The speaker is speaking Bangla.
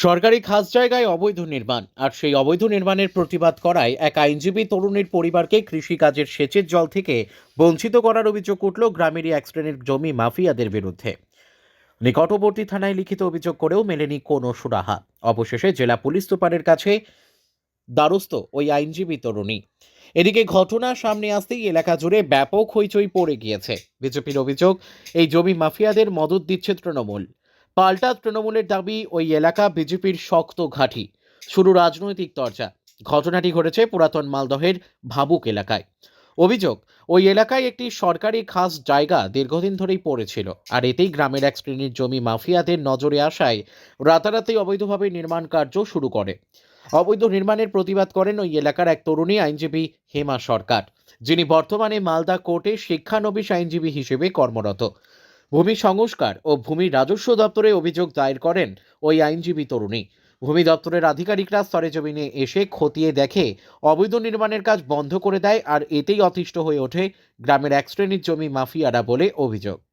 সরকারি খাস জায়গায় অবৈধ নির্মাণ, আর সেই অবৈধ নির্মাণের প্রতিবাদ করায় এক আইনজীবী তরুণীর পরিবারকে কৃষিকাজের সেচের জল থেকে বঞ্চিত করার অভিযোগ উঠল গ্রামেরই এক শ্রেণির জমি মাফিয়াদের বিরুদ্ধে। নিকটবর্তী থানায় লিখিত অভিযোগ করেও মেলেনি কোনো সুরাহা। অবশেষে জেলা পুলিশ সুপারের কাছে দ্বারস্থ ওই আইনজীবী তরুণী। এদিকে ঘটনা সামনে আসতেই এলাকা জুড়ে ব্যাপক হইচই পড়ে গিয়েছে। বিজেপির অভিযোগ, এই জমি মাফিয়াদের মদত দিচ্ছে তৃণমূল। পাল্টা তৃণমূলের দাবি ওই এলাকা বিজেপির শক্ত ঘাঁটি। শুরু রাজনৈতিক চর্চা ঘটনাটি ঘটেছে পুরাতন মালদহের ভাবুক এলাকায়। অভিযোগ, ওই এলাকায় একটি সরকারি খাস জায়গা দীর্ঘদিন ধরেই পড়েছিল। আর এতেই গ্রামের এক শ্রেণির জমি মাফিয়াদের নজরে আসায় রাতারাতি অবৈধভাবে নির্মাণ কার্য শুরু করে। অবৈধ নির্মাণের প্রতিবাদ করেন ওই এলাকার এক তরুণী আইনজীবী হেমা সরকার, যিনি বর্তমানে মালদা কোর্টে শিক্ষানবিশ আইনজীবী হিসেবে কর্মরত। ভূমি সংস্কার ও ভূমি রাজস্ব দপ্তরে অভিযোগ দায়ের করেন ওই আইনজীবী তরুণী। ভূমি দপ্তরের আধিকারিকরা স্তরে সরেজমিনে এসে খতিয়ে দেখে অবৈধ নির্মাণের কাজ বন্ধ করে দেয় আর এতেই অতিষ্ঠ হয়ে ওঠে গ্রামের এক শ্রেণির জমি মাফিয়ারা বলে অভিযোগ।